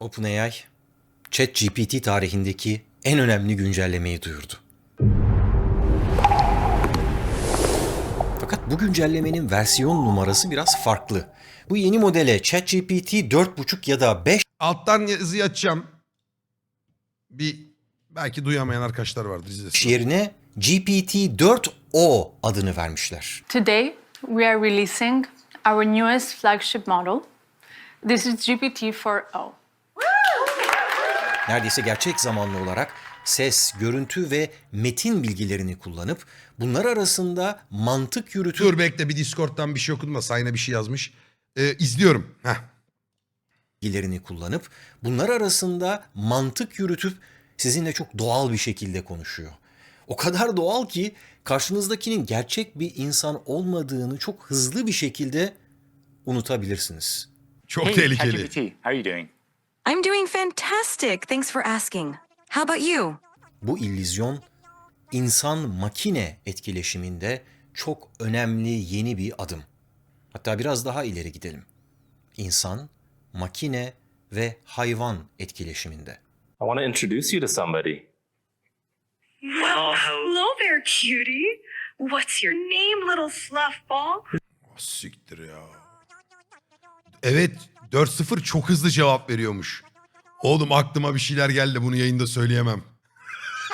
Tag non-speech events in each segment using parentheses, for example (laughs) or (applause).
OpenAI, ChatGPT tarihindeki en önemli güncellemeyi duyurdu. Fakat bu güncellemenin versiyon numarası biraz farklı. Bu yeni modele ChatGPT 4.5 ya da 5 Alttan yazıyı açacağım. Bir belki duyamayan arkadaşlar vardır izlesin. yerine GPT-4o adını vermişler. Today, we are releasing our newest flagship model. This is GPT-4o. Neredeyse gerçek zamanlı olarak ses, görüntü ve metin bilgilerini kullanıp bunlar arasında mantık yürütüp Dur bekle bir Discord'dan bir şey okudum da Sayın'a bir şey yazmış. Ee, izliyorum. Heh. bilgilerini kullanıp bunlar arasında mantık yürütüp sizinle çok doğal bir şekilde konuşuyor. O kadar doğal ki karşınızdakinin gerçek bir insan olmadığını çok hızlı bir şekilde unutabilirsiniz. Çok Hey, tehlikeli. ChatGPT, how are you doing? I'm doing fantastic. Thanks for asking. How about you? Bu illüzyon insan makine etkileşiminde çok önemli yeni bir adım. Hatta biraz daha ileri gidelim. İnsan, makine ve hayvan etkileşiminde. I want to introduce you to somebody. Well, hello there, cutie. What's your name, little fluff ball? Ah, Siktir ya. Evet 4-0 çok hızlı cevap veriyormuş. Oğlum aklıma bir şeyler geldi bunu yayında söyleyemem.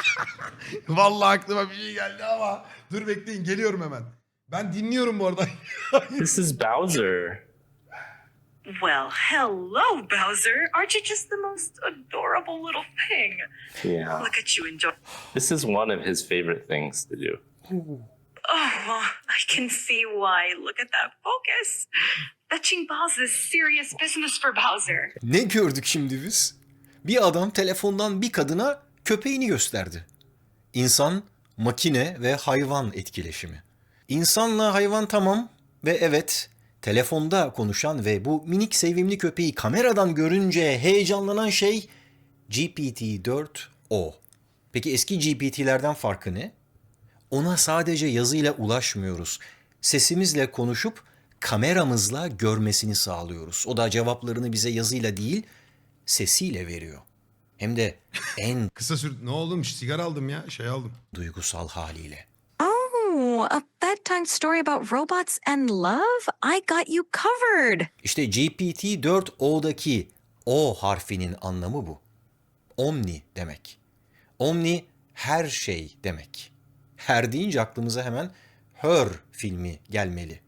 (laughs) Vallahi aklıma bir şey geldi ama dur bekleyin geliyorum hemen. Ben dinliyorum bu arada. (laughs) This is Bowser. Well, hello, Bowser. Aren't you just the most adorable little thing? Yeah. Look at you enjoy. This is one of his favorite things to do. Oh, I can see why. Look at that focus. Fetching balls is serious business for Bowser. Ne gördük şimdi biz? Bir adam telefondan bir kadına köpeğini gösterdi. İnsan, makine ve hayvan etkileşimi. İnsanla hayvan tamam ve evet, telefonda konuşan ve bu minik sevimli köpeği kameradan görünce heyecanlanan şey GPT-4o. Peki eski GPT'lerden farkı ne? Ona sadece yazıyla ulaşmıyoruz. Sesimizle konuşup kameramızla görmesini sağlıyoruz. O da cevaplarını bize yazıyla değil, sesiyle veriyor. Hem de (laughs) en Kısa sür... Ne oğlum sigara aldım ya şey aldım. duygusal haliyle. Oh, a bedtime story about robots and love? I got you covered. İşte GPT-4o'daki O harfinin anlamı bu. Omni demek. Omni her şey demek. Her deyince aklımıza hemen Her filmi gelmeli.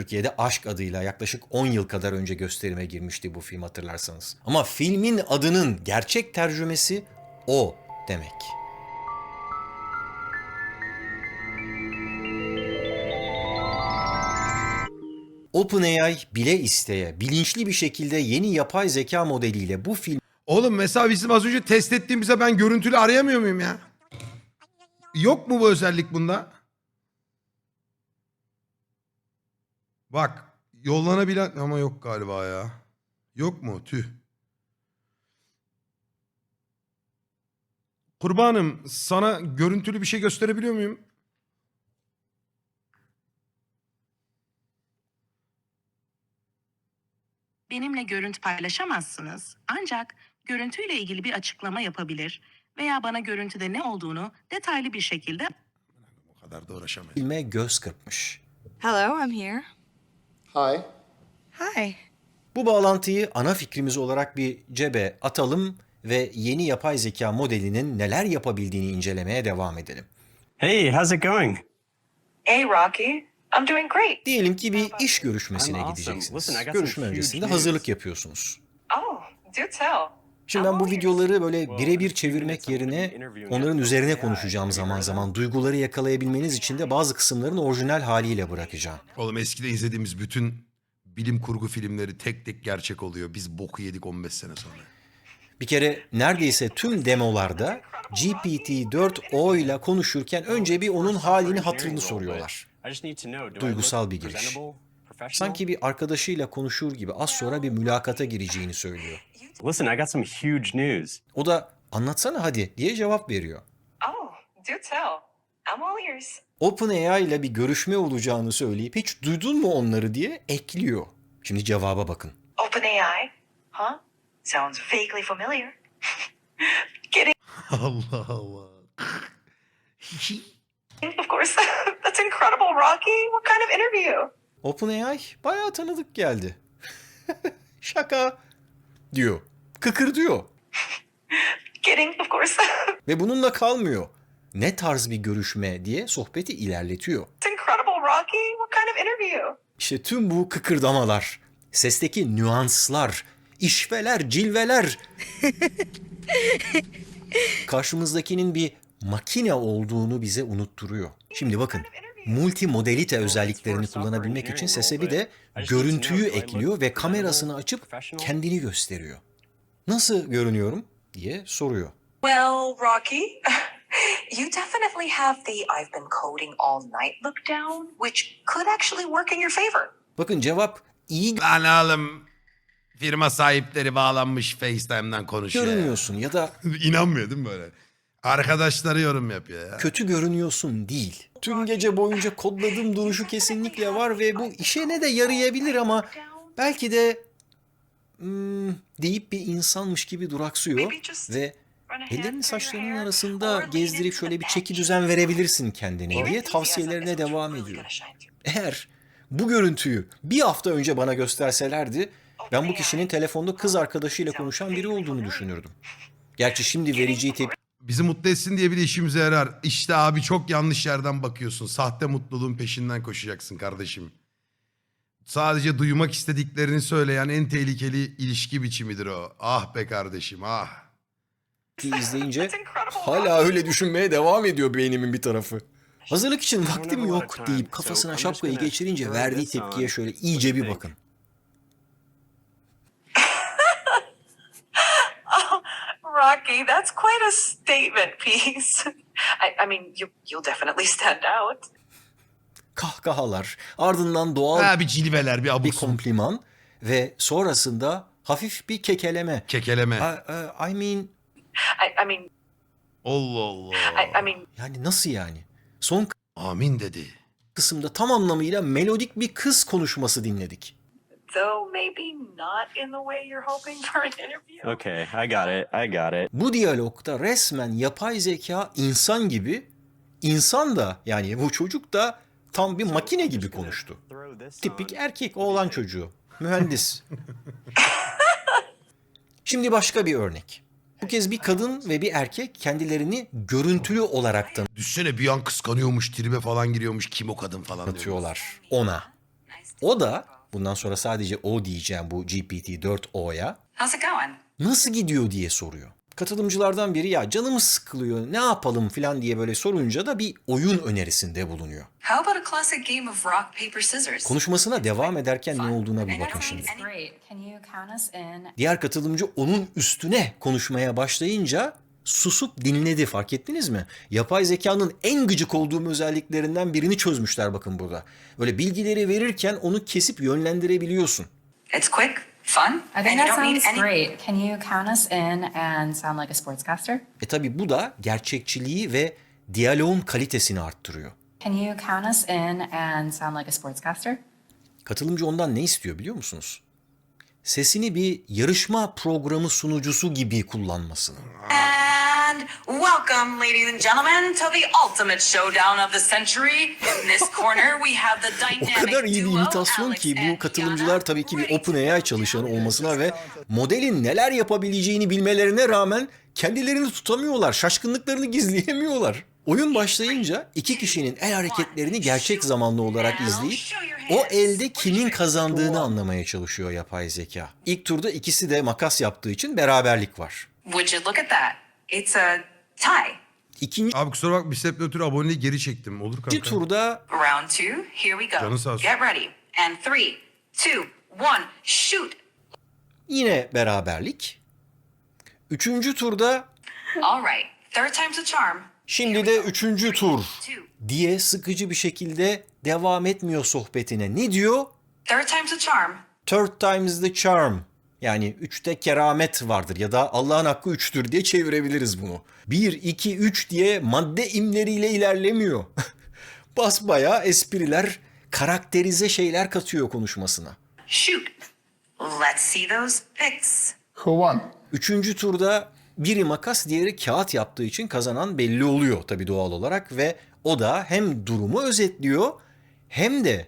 Türkiye'de Aşk adıyla yaklaşık 10 yıl kadar önce gösterime girmişti bu film hatırlarsanız. Ama filmin adının gerçek tercümesi O demek. OpenAI bile isteye bilinçli bir şekilde yeni yapay zeka modeliyle bu filmi Oğlum mesela bizim az önce test ettiğimizde ben görüntülü arayamıyor muyum ya? Yok mu bu özellik bunda? Bak yollanabilen ama yok galiba ya. Yok mu? Tüh. Kurbanım sana görüntülü bir şey gösterebiliyor muyum? benimle görüntü paylaşamazsınız. Ancak görüntüyle ilgili bir açıklama yapabilir veya bana görüntüde ne olduğunu detaylı bir şekilde O kadar da uğraşamayız. filme göz kırpmış. Hello, I'm here. Hi. Hi. Bu bağlantıyı ana fikrimiz olarak bir cebe atalım ve yeni yapay zeka modelinin neler yapabildiğini incelemeye devam edelim. Hey, how's it going? Hey, Rocky. I'm doing great. Diyelim ki bir iş görüşmesine gideceksiniz. Görüşme öncesinde hazırlık yapıyorsunuz. Oh, do tell. Şimdi ben bu videoları böyle birebir çevirmek yerine onların üzerine konuşacağım zaman zaman. Duyguları yakalayabilmeniz için de bazı kısımların orijinal haliyle bırakacağım. Oğlum eskiden izlediğimiz bütün bilim kurgu filmleri tek tek gerçek oluyor. Biz boku yedik 15 sene sonra. Bir kere neredeyse tüm demolarda GPT-4o ile konuşurken önce bir onun halini hatırını soruyorlar. Duygusal bir giriş. Sanki bir arkadaşıyla konuşur gibi az sonra bir mülakata gireceğini söylüyor. Listen, I got some huge news. O da anlatsana hadi diye cevap veriyor. Oh, do tell. I'm all ears. OpenAI ile bir görüşme olacağını söyleyip hiç duydun mu onları diye ekliyor. Şimdi cevaba bakın. OpenAI? Huh? Sounds vaguely familiar. (laughs) Getting, Allah Allah. (laughs) of course. (laughs) That's incredible, Rocky. What kind of interview? OpenAI bayağı tanıdık geldi. Şaka diyor. Kıkır diyor. Kidding, of course. (laughs) Ve bununla kalmıyor. Ne tarz bir görüşme diye sohbeti ilerletiyor. It's incredible, Rocky. What kind of interview? İşte tüm bu kıkırdamalar, sesteki nüanslar, işveler, cilveler (laughs) karşımızdakinin bir makine olduğunu bize unutturuyor. Şimdi bakın, multimodalite özelliklerini kullanabilmek için sese bir de görüntüyü ekliyor ve kamerasını açıp kendini gösteriyor. Nasıl görünüyorum diye soruyor. Well, Rocky, (laughs) you definitely have the I've been coding all night look down, which could actually work in your favor. Bakın cevap iyi Lan oğlum firma sahipleri bağlanmış FaceTime'dan konuşuyor. ya. görünüyorsun ya da (laughs) İnanmıyor değil mi böyle? Arkadaşları yorum yapıyor ya. kötü görünüyorsun değil. Tüm gece boyunca kodladığım duruşu kesinlikle var ve bu işe ne de yarayabilir ama belki de hmm, deyip bir insanmış gibi duraksıyor ve ellerini saçlarının arasında gezdirip şöyle bir çeki düzen verebilirsin kendine diye tavsiyelerine devam ediyor. Eğer bu görüntüyü bir hafta önce bana gösterselerdi ben bu kişinin telefonda kız arkadaşıyla konuşan biri olduğunu düşünürdüm. Gerçi şimdi vereceği tepki Bizi mutlu etsin diye bile işimize yarar. İşte abi çok yanlış yerden bakıyorsun. Sahte mutluluğun peşinden koşacaksın kardeşim. Sadece duymak istediklerini söyleyen en tehlikeli ilişki biçimidir o. Ah be kardeşim ah. izleyince hala öyle düşünmeye devam ediyor beynimin bir tarafı. Hazırlık için vaktim yok deyip kafasına şapkayı geçirince verdiği tepkiye şöyle iyice bir bakın. (laughs) Rocky, that's quite a statement piece. (laughs) I, I mean, you, you'll definitely stand out. Kahkahalar, ardından doğal Ha bir cilveler bir bir abuk subuk kompliman ve sonrasında hafif bir kekeleme. kekeleme. I, I- I mean I, I mean, Allah Allah. I, I mean, yani nasıl yani? Son Amin dedi. kısımda tam anlamıyla melodik bir kız konuşması dinledik. though maybe not in the way you're hoping for an interview. Okay, I got it. I got it. Bu diyalogta resmen yapay zeka insan gibi, insan da yani bu çocuk da tam bir makine gibi konuştu. Tipik erkek oğlan çocuğu. Mühendis. (laughs) Şimdi başka bir örnek. Bu kez bir kadın ve bir erkek kendilerini görüntülü olarak Düşsene bir an kıskanıyormuş, tribe falan giriyormuş. Kim o kadın falan diyor. tanıtıyorlar ona. O da bundan sonra sadece o diyeceğim bu GPT-4o'ya How's it going? nasıl gidiyor diye soruyor. Katılımcılardan biri ya canımız sıkılıyor ne yapalım falan diye böyle sorunca da bir oyun önerisinde bulunuyor. How about a classic game of rock, paper, scissors? Konuşmasına devam ederken ne olduğuna bir bakın şimdi. Diğer katılımcı onun üstüne konuşmaya başlayınca susup dinledi fark ettiniz mi? Yapay zekanın en gıcık olduğum özelliklerinden birini çözmüşler bakın burada. Böyle bilgileri verirken onu kesip yönlendirebiliyorsun. It's quick, fun, I and think you that don't need sounds any. great. Can you count us in and sound like a sportscaster? E tabi bu da gerçekçiliği ve diyaloğun kalitesini arttırıyor. Can you count us in and sound like a sportscaster? Katılımcı ondan ne istiyor biliyor musunuz? Sesini bir yarışma programı sunucusu gibi kullanmasını. And welcome, ladies and gentlemen, to the ultimate showdown of the century. In this corner, we have the (laughs) O dynamic kadar iyi bir imitasyon ki bu katılımcılar tabii ki bir. OpenAI çalışanı olmasına ve modelin neler yapabileceğini bilmelerine rağmen kendilerini tutamıyorlar. Şaşkınlıklarını gizleyemiyorlar. Oyun başlayınca iki kişinin el hareketlerini gerçek zamanlı olarak izleyip o elde kimin kazandığını anlamaya çalışıyor yapay zeka. İlk turda ikisi de makas yaptığı için beraberlik var. Would you look at that? It's a tie. İkinci Abi kusura bak bir sebeple ötürü aboneliği geri çektim. Olur kanka. turda Round two, here we go. Canı sağ olsun. Get ready. And three, two, one, shoot. yine beraberlik. Üçüncü turda All right, third time's a charm. şimdi de üçüncü tur Two, diye sıkıcı bir şekilde devam etmiyor sohbetine. Ne diyor? third time's a charm. Third time's the charm. Yani üçte keramet vardır ya da Allah'ın hakkı üçtür diye çevirebiliriz bunu. Bir, iki, üç diye madde imleriyle ilerlemiyor. (laughs) Basbayağı espriler, karakterize şeyler katıyor konuşmasına. Shoot. Let's see those pics. Who won? Üçüncü turda biri makas diğeri kağıt yaptığı için kazanan belli oluyor tabii doğal olarak ve o da hem durumu özetliyor hem de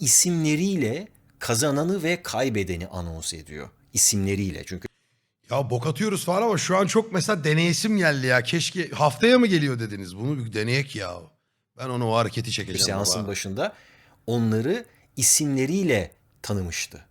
isimleriyle kazananı ve kaybedeni anons ediyor. İsimleriyle çünkü Ya bok atıyoruz falan ama şu an çok mesela deneyesim geldi ya. Keşke haftaya mı geliyor dediniz? Bunu bir deneyek ya. Ben onu o hareketi çekeceğim. seansın baba. başında onları isimleriyle tanımıştı.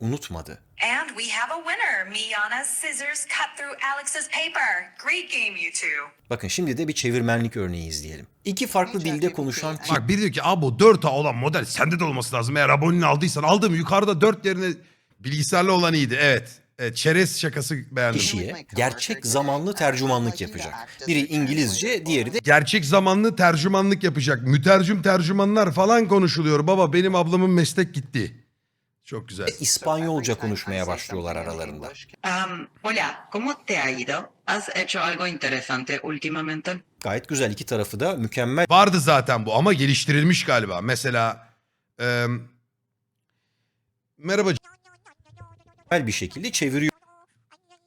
Unutmadı. And we have a winner. Miana's scissors cut through Alex's paper. Great game, you two. Bakın şimdi de bir çevirmenlik örneği izleyelim. İki farklı dilde konuşan kim Bak biri diyor ki abo 4A olan model sende de olması lazım. Eğer abonini aldıysan aldım yukarıda 4 yerine bilgisayarlı olan iyiydi. Evet. evet çerez şakası beğendim. kişiye gerçek zamanlı tercümanlık yapacak. Biri İngilizce, diğeri de Gerçek zamanlı tercümanlık yapacak. Mütercim tercümanlar falan konuşuluyor. Baba benim ablamın meslek gitti. Çok güzel. İspanyolca konuşmaya başlıyorlar aralarında. Um, hola, ¿cómo te ha ido? ¿Has hecho algo interesante últimamente? Gayet güzel iki tarafı da mükemmel Vardı zaten bu ama geliştirilmiş galiba. Mesela e, merhaba bir şekilde çeviriyor.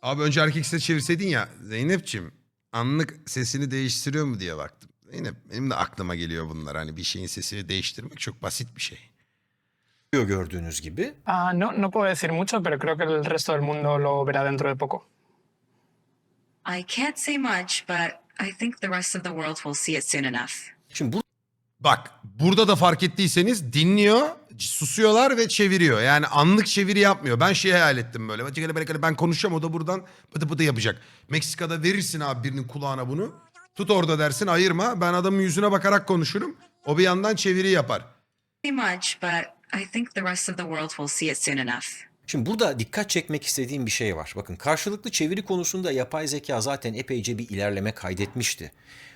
Abi önce erkek sesi çevirseydin ya Zeynep'ciğim anlık sesini değiştiriyor mu diye baktım. Zeynep benim de aklıma geliyor bunlar. Hani bir şeyin sesini değiştirmek çok basit bir şey. gördüğünüz gibi. Ah, no, no puedo decir mucho, pero creo que el resto del mundo lo verá dentro de poco. I can't say much, but I think the rest of the world will see it soon enough. Şimdi Bak burada da fark ettiyseniz dinliyor, susuyorlar ve çeviriyor. Yani anlık çeviri yapmıyor. Ben şey hayal ettim böyle. Ben konuşacağım o da buradan pıtı pıtı yapacak. Meksika'da verirsin abi birinin kulağına bunu. Tut orada dersin ayırma. Ben adamın yüzüne bakarak konuşurum. O bir yandan çeviri yapar. Say much, but I think the rest of the world will see it soon enough. Şimdi burada dikkat çekmek istediğim bir şey var. Bakın karşılıklı çeviri konusunda yapay zeka zaten epeyce bir ilerleme kaydetmişti.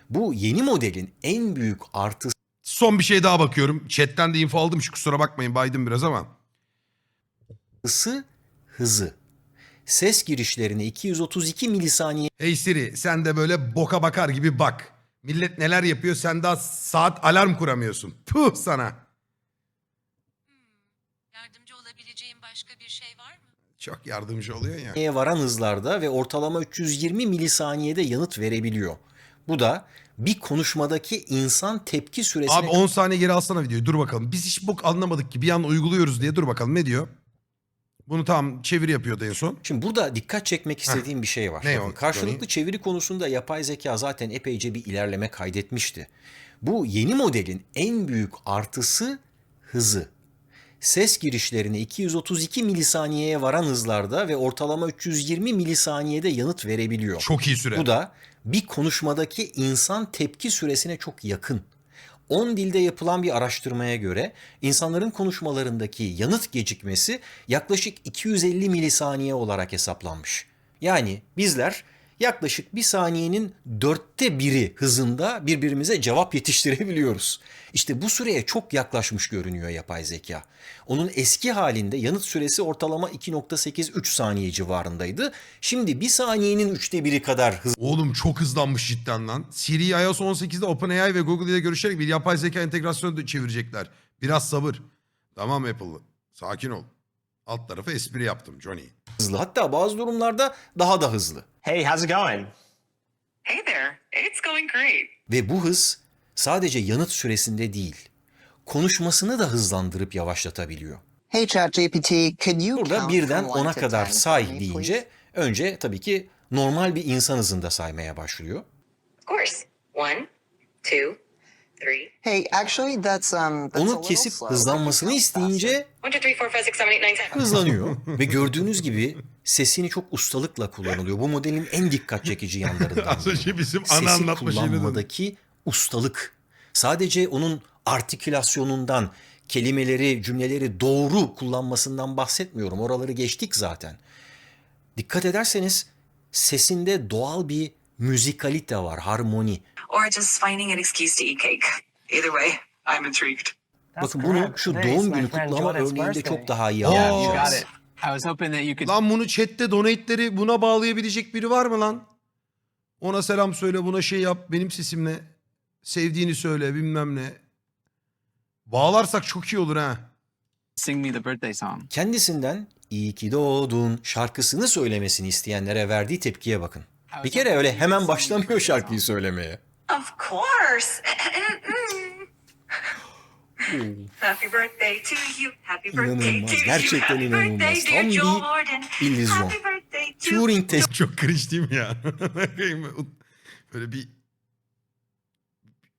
Bu yeni modelin en büyük artısı Son bir şey daha bakıyorum. Chatten de info aldım. Şu kusura bakmayın baydım biraz ama. ısı hızı. Ses girişlerine 232 milisaniye Hey Siri sen de böyle boka bakar gibi bak. Millet neler yapıyor sen daha saat alarm kuramıyorsun. Puh sana. Yardımcı olabileceğim başka bir şey var mı? Çok yardımcı oluyor ya. varan hızlarda ve ortalama 320 milisaniyede yanıt verebiliyor. Bu da bir konuşmadaki insan tepki süresine Abi 10 saniye geri alsana videoyu. Dur bakalım. Biz hiç bok anlamadık ki. Bir an uyguluyoruz diye. Dur bakalım ne diyor? Bunu tam çeviri yapıyordu en son. Şimdi burada dikkat çekmek istediğim bir şey var. Ne Bakın, o, karşılıklı Johnny? çeviri konusunda yapay zeka zaten epeyce bir ilerleme kaydetmişti. Bu yeni modelin en büyük artısı hızı. Ses girişlerine 232 milisaniyeye varan hızlarda ve ortalama 320 milisaniyede yanıt verebiliyor. Çok iyi süre. Bu da bir konuşmadaki insan tepki süresine çok yakın. 10 dilde yapılan bir araştırmaya göre insanların konuşmalarındaki yanıt gecikmesi yaklaşık 250 milisaniye olarak hesaplanmış. Yani bizler yaklaşık bir saniyenin dörtte biri hızında birbirimize cevap yetiştirebiliyoruz. İşte bu süreye çok yaklaşmış görünüyor yapay zeka. Onun eski halinde yanıt süresi ortalama 2.8-3 saniye civarındaydı. Şimdi bir saniyenin üçte biri kadar hız Oğlum çok hızlanmış cidden lan. Siri iOS 18'de OpenAI ve Google ile görüşerek bir yapay zeka entegrasyonu da çevirecekler. Biraz sabır. Tamam Apple. Sakin ol. Alt tarafı espri yaptım Johnny. hızlı. Hatta bazı durumlarda daha da hızlı. Hey, how's it going? Hey there. It's going great. Ve bu hız sadece yanıt süresinde değil, konuşmasını da hızlandırıp yavaşlatabiliyor. Hey ChatGPT, can you Burada count birden ona kadar say deyince önce tabii ki normal bir insan hızında saymaya başlıyor. Of course. One, two. Hey, actually that's um that's Onu kesip hızlanmasını isteyince One, two, three, four, five, six, seven, eight, nine, ten. hızlanıyor (laughs) ve gördüğünüz gibi sesini çok ustalıkla kullanılıyor. Bu modelin en dikkat çekici yanlarından. Az önce bizim ana Sesi anlatma döndü. kullanmadaki ustalık. Sadece onun artikülasyonundan, kelimeleri, cümleleri doğru kullanmasından bahsetmiyorum. Oraları geçtik zaten. Dikkat ederseniz sesinde doğal bir müzikalite var, harmoni. Or just finding an excuse to eat cake. Either way, I'm intrigued. Bakın bunu şu doğum günü kutlama örneğinde çok daha iyi anlayacağız. I was hoping that you could Lan bunu chatte donate'leri buna bağlayabilecek biri var mı lan? Ona selam söyle buna şey yap benim sesimle. Sevdiğini söyle bilmem ne. Bağlarsak çok iyi olur ha. Sing me the birthday song. Kendisinden iyi ki doğdun şarkısını söylemesini isteyenlere verdiği tepkiye bakın. Bir kere öyle hemen başlamıyor şarkıyı söylemeye. Of course. Happy birthday to you. Happy birthday İnanılmaz, to you. gerçekten Happy inanılmaz. birthday Tam dear bir Jordan. illüzyon. Happy birthday to Turing testi Çok cringe değil mi ya? (laughs) Böyle bir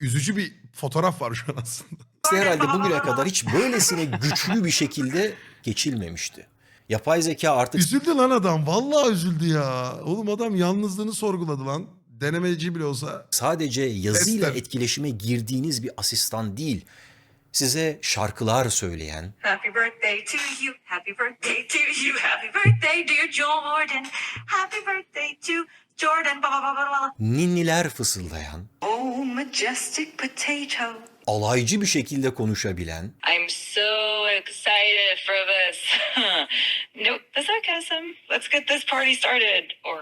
üzücü bir fotoğraf var şu an aslında. herhalde bugüne kadar hiç böylesine güçlü bir şekilde geçilmemişti. Yapay zeka artık Üzüldü lan adam. Vallahi üzüldü ya. Oğlum adam yalnızlığını sorguladı lan. Denemeci bile olsa. sadece yazıyla Testler. etkileşime girdiğiniz bir asistan değil. Size şarkılar söyleyen, Happy birthday to you. Happy birthday to you. Happy birthday dear Jordan. Happy birthday to Jordan. Ba ba ba ba ba. ninniler fısıldayan, Oh, majestic potato. alaycı bir şekilde konuşabilen, I'm so excited for this. (laughs) nope, the sarcasm. Let's get this party started, or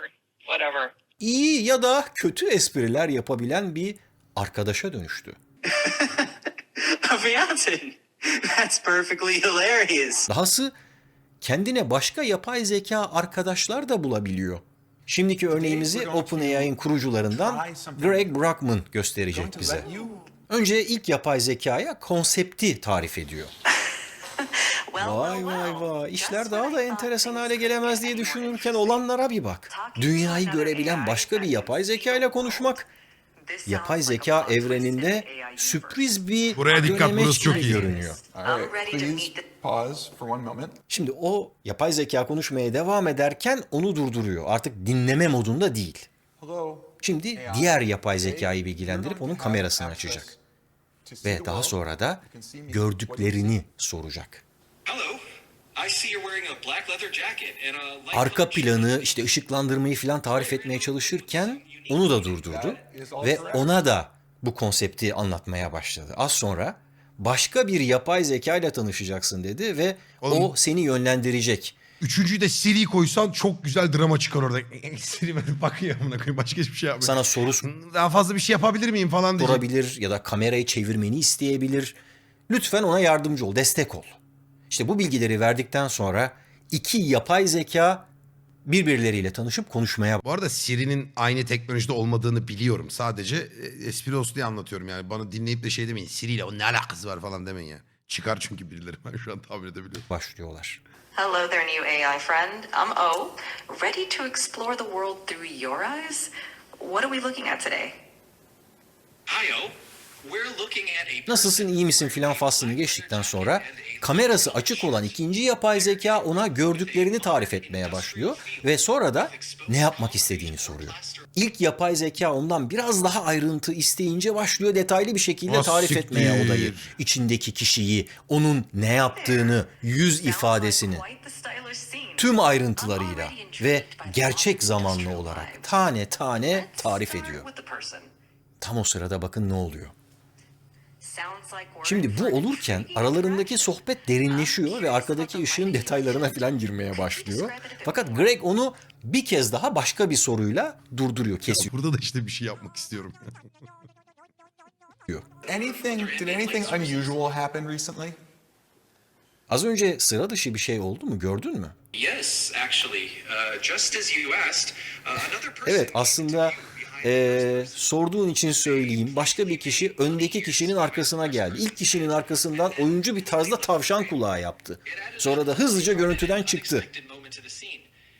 whatever. İyi ya da kötü espriler yapabilen bir arkadaşa dönüştü. (laughs) Fiance. That's perfectly hilarious. Dahası kendine başka yapay zeka arkadaşlar da bulabiliyor. Şimdiki örneğimizi OpenAI'ın kurucularından Greg Brockman gösterecek bize. Önce ilk yapay zekaya konsepti tarif ediyor. (laughs) Vay vay vay işler daha da enteresan hale gelemez diye düşünürken olanlara bir bak. Dünyayı görebilen başka bir yapay zeka ile konuşmak yapay zeka evreninde sürpriz bir Buraya dikkat, burası çok iyi. görünüyor. Şimdi o yapay zeka konuşmaya devam ederken onu durduruyor. Artık dinleme modunda değil. Şimdi diğer yapay zekayı bilgilendirip onun kamerasını açacak. Ve daha sonra da gördüklerini soracak. Hello. I see you're wearing a black leather jacket and a light Arka planı işte ışıklandırmayı falan tarif etmeye çalışırken onu da durdurdu ve ona da bu konsepti anlatmaya başladı. Az sonra başka bir yapay zeka ile tanışacaksın dedi ve Oğlum- o seni yönlendirecek. Üçüncüyü de Siri koysan çok güzel drama çıkar orada. (laughs) Siri böyle bakıyor amına koyayım başka hiçbir şey yapmıyor. Sana soru Daha fazla bir şey yapabilir miyim falan diyecek. sorabilir ya da kamerayı çevirmeni isteyebilir. Lütfen ona yardımcı ol, destek ol. İşte bu bilgileri verdikten sonra iki yapay zeka birbirleriyle tanışıp konuşmaya Bu arada Siri'nin aynı teknolojide olmadığını biliyorum. Sadece e, espri olsun diye anlatıyorum yani. Bana dinleyip de şey demeyin. Siri ile o ne alakası var falan demeyin ya. Çıkar çünkü birileri. (laughs) Ben şu an tahmin edebiliyorum. başlıyorlar. Hello there, new AI friend. I'm O. Ready to explore the world through your eyes? What are we looking at today? At a Nasılsın iyi misin filan faslını geçtikten sonra kamerası açık olan ikinci yapay zeka ona gördüklerini tarif etmeye başlıyor ve sonra da ne yapmak istediğini soruyor. İlk yapay zeka ondan biraz daha ayrıntı isteyince başlıyor detaylı bir şekilde Ah, tarif siktir. etmeye odayı. İçindeki kişiyi, onun ne yaptığını, yüz ifadesini, tüm ayrıntılarıyla ve gerçek zamanlı olarak tane tane tarif ediyor. Tam o sırada bakın ne oluyor. Şimdi bu olurken aralarındaki sohbet derinleşiyor ve arkadaki ışığın detaylarına falan girmeye başlıyor. Fakat Greg onu bir kez daha başka bir soruyla durduruyor, kesiyor. Burada da işte bir şey yapmak istiyorum. Anything, did anything unusual happen recently? Az önce sıra dışı bir şey oldu mu gördün mü? Yes, actually. Uh, just as you asked, uh, another person Evet aslında eee, sorduğun için söyleyeyim. Başka bir kişi öndeki kişinin arkasına geldi. İlk kişinin arkasından oyuncu bir tarzda tavşan kulağı yaptı. Sonra da hızlıca görüntüden çıktı.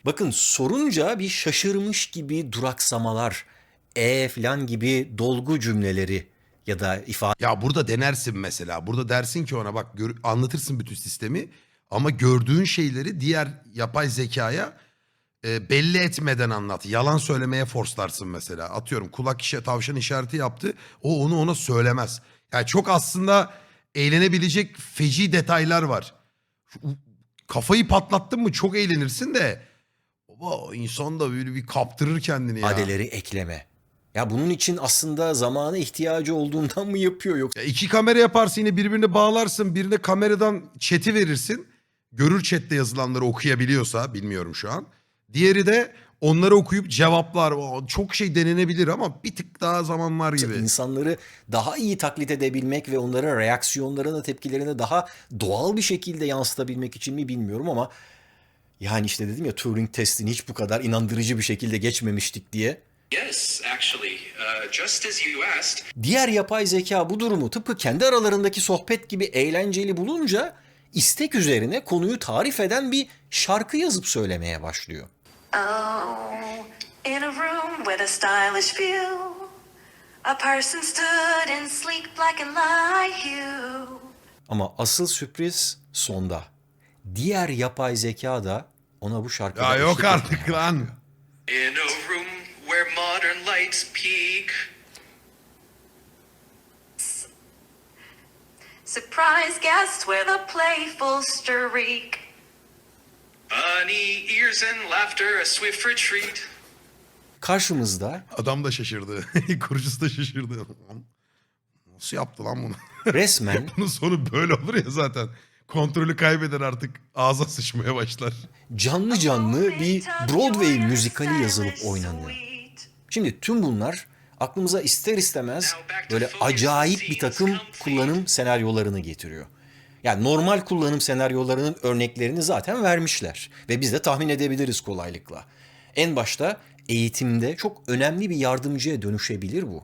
Bakın sorunca bir şaşırmış gibi duraksamalar, e falan gibi dolgu cümleleri ya da ifade ya burada denersin mesela. Burada dersin ki ona bak gör- anlatırsın bütün sistemi. Ama gördüğün şeyleri diğer yapay zekaya e, belli etmeden anlat. Yalan söylemeye forslarsın mesela. Atıyorum kulak işe tavşan işareti yaptı. O onu ona söylemez. Yani çok aslında eğlenebilecek feci detaylar var. Kafayı patlattın mı çok eğlenirsin de. Baba insan da böyle bir kaptırır kendini ya. ifadeleri ekleme. Ya bunun için aslında zamana ihtiyacı olduğundan mı yapıyor yoksa Ya iki kamera yaparsın yine birbirini bağlarsın. Birine kameradan chat'i verirsin. Görür chatte yazılanları okuyabiliyorsa bilmiyorum şu an. Diğeri de onları okuyup cevaplar çok şey denenebilir ama bir tık daha zaman var gibi. insanları daha iyi taklit edebilmek ve onların reaksiyonlarını, tepkilerini daha doğal bir şekilde yansıtabilmek için mi bilmiyorum ama yani işte dedim ya Turing testini hiç bu kadar inandırıcı bir şekilde geçmemiştik diye. Yes, actually, uh, just as you asked, Diğer yapay zeka bu durumu tıpkı kendi aralarındaki sohbet gibi eğlenceli bulunca istek üzerine konuyu tarif eden bir şarkı yazıp söylemeye başlıyor. Oh, in a room with a stylish view, a person stood in sleek black and light hue. Ama asıl sürpriz sonda. Diğer yapay zeka da ona bu şarkıda Ya yok artık lan. in a room where modern lights peak. Surprise guests with a playful streak. Bunny ears and laughter, a swift retreat. Karşımızda Adam da şaşırdı. (laughs) Kurucusu da şaşırdı. Nasıl yaptı lan bunu? (laughs) resmen Bunun sonu böyle olur ya zaten. Kontrolü kaybeder artık ağza sıçmaya başlar. canlı canlı bir Broadway müzikali yazılıp oynanıyor. Şimdi tüm bunlar aklımıza ister istemez böyle acayip bir takım kullanım senaryolarını getiriyor. Yani normal kullanım senaryolarının örneklerini zaten vermişler ve biz de tahmin edebiliriz kolaylıkla. En başta eğitimde çok önemli bir yardımcıya dönüşebilir bu.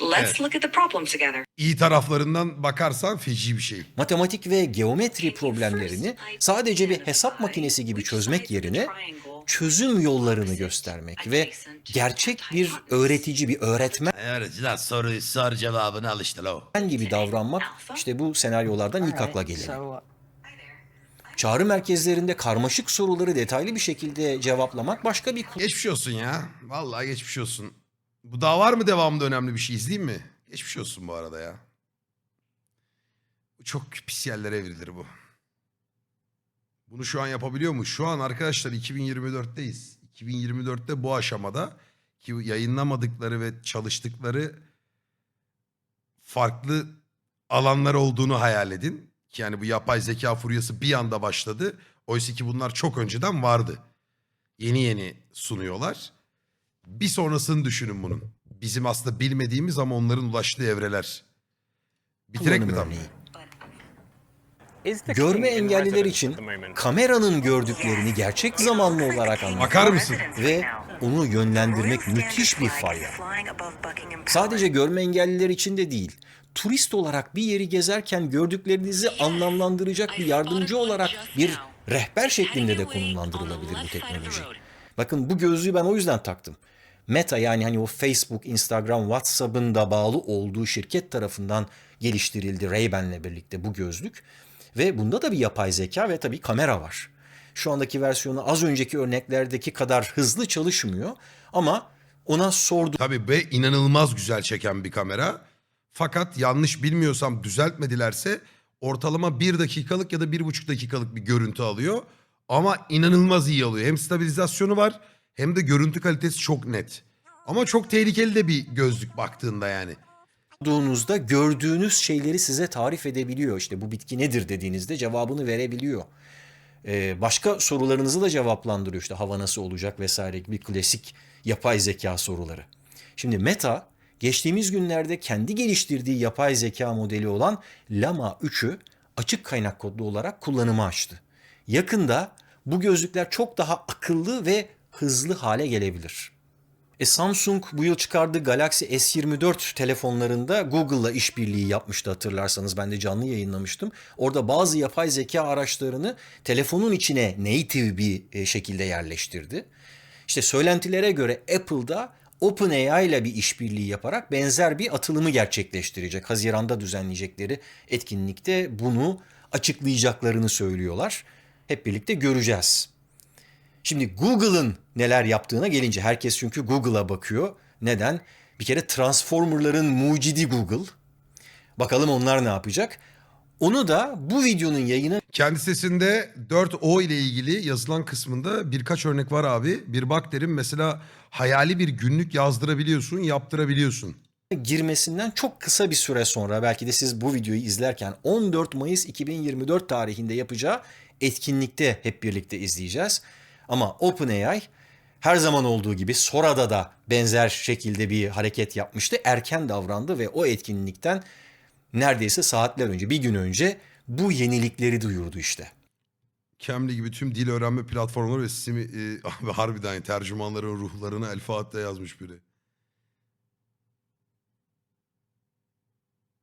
Let's Evet. look at the problem together. İyi taraflarından bakarsan feci bir şey. Matematik ve geometri problemlerini sadece bir hesap makinesi gibi çözmek yerine çözüm yollarını göstermek ve gerçek bir öğretici, bir öğretmen Evet lan soruyu sor cevabını al işte lo. gibi davranmak işte bu senaryolardan ilk akla geleni. Çağrı merkezlerinde karmaşık soruları detaylı bir şekilde cevaplamak başka bir Geçmiş olsun ya. Vallahi geçmiş olsun. Bu daha var mı devamında önemli bir şey izleyeyim mi? Geçmiş olsun bu arada ya. Bu Çok pis yerlere evrilir bu. Bunu şu an yapabiliyor mu? Şu an arkadaşlar 2024'teyiz. 2024'te bu aşamada ki yayınlamadıkları ve çalıştıkları farklı alanlar olduğunu hayal edin. Ki yani bu yapay zeka furyası bir anda başladı. Oysa ki bunlar çok önceden vardı. Yeni yeni sunuyorlar. Bir sonrasını düşünün bunun. Bizim aslında bilmediğimiz ama onların ulaştığı evreler. Bitirek mi tam? Görme engelliler için kameranın gördüklerini gerçek zamanlı olarak anlatmak Bakar mısın? ve onu yönlendirmek müthiş bir fayda. Sadece görme engelliler için de değil, turist olarak bir yeri gezerken gördüklerinizi anlamlandıracak bir yardımcı olarak bir rehber şeklinde de konumlandırılabilir bu teknoloji. Bakın bu gözlüğü ben o yüzden taktım. Meta yani hani o Facebook, Instagram, WhatsApp'ın da bağlı olduğu şirket tarafından geliştirildi Ray-Ban'le birlikte bu gözlük. Ve bunda da bir yapay zeka ve tabii kamera var. Şu andaki versiyonu az önceki örneklerdeki kadar hızlı çalışmıyor ama ona sordu Tabii ve inanılmaz güzel çeken bir kamera. Fakat yanlış bilmiyorsam düzeltmedilerse ortalama bir dakikalık ya da bir buçuk dakikalık bir görüntü alıyor. Ama inanılmaz iyi alıyor. Hem stabilizasyonu var hem de görüntü kalitesi çok net. Ama çok tehlikeli de bir gözlük baktığında yani. sorduğunuzda gördüğünüz şeyleri size tarif edebiliyor. İşte bu bitki nedir dediğinizde cevabını verebiliyor. Ee, başka sorularınızı da cevaplandırıyor. İşte hava nasıl olacak vesaire gibi klasik yapay zeka soruları. Şimdi Meta geçtiğimiz günlerde kendi geliştirdiği yapay zeka modeli olan Llama 3'ü açık kaynak kodlu olarak kullanıma açtı. Yakında bu gözlükler çok daha akıllı ve hızlı hale gelebilir. E Samsung bu yıl çıkardığı Galaxy S24 telefonlarında Google'la işbirliği yapmıştı hatırlarsanız. Ben de canlı yayınlamıştım. Orada bazı yapay zeka araçlarını telefonun içine native bir e, şekilde yerleştirdi. İşte söylentilere göre Apple'da OpenAI ile bir işbirliği yaparak benzer bir atılımı gerçekleştirecek. Haziranda düzenleyecekleri etkinlikte bunu açıklayacaklarını söylüyorlar. Hep birlikte göreceğiz. Şimdi Google'ın neler yaptığına gelince herkes çünkü Google'a bakıyor. Neden? Bir kere Transformer'ların mucidi Google. Bakalım onlar ne yapacak? Onu da bu videonun yayını Kendi sesinde 4O ile ilgili yazılan kısmında birkaç örnek var abi. Bir bak derim mesela hayali bir günlük yazdırabiliyorsun, yaptırabiliyorsun. girmesinden çok kısa bir süre sonra belki de siz bu videoyu izlerken 14 Mayıs 2024 tarihinde yapacağı etkinlikte hep birlikte izleyeceğiz. Ama OpenAI Her zaman olduğu gibi Sora'da da benzer şekilde bir hareket yapmıştı. Erken davrandı ve o etkinlikten neredeyse saatler önce, bir gün önce bu yenilikleri duyurdu işte. Cambly gibi tüm dil öğrenme platformları ve simi, e, (laughs) abi harbiden tercümanların ruhlarını El Fatiha yazmış biri.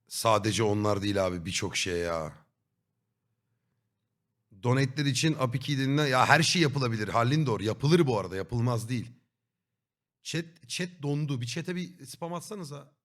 Sadece onlar değil abi birçok şey ya. Donate'ler için API denilen ya her şey yapılabilir. Halin doğru. Yapılır bu arada. Yapılmaz değil. Chat, chat dondu. Bir chat'e bir spam atsanıza.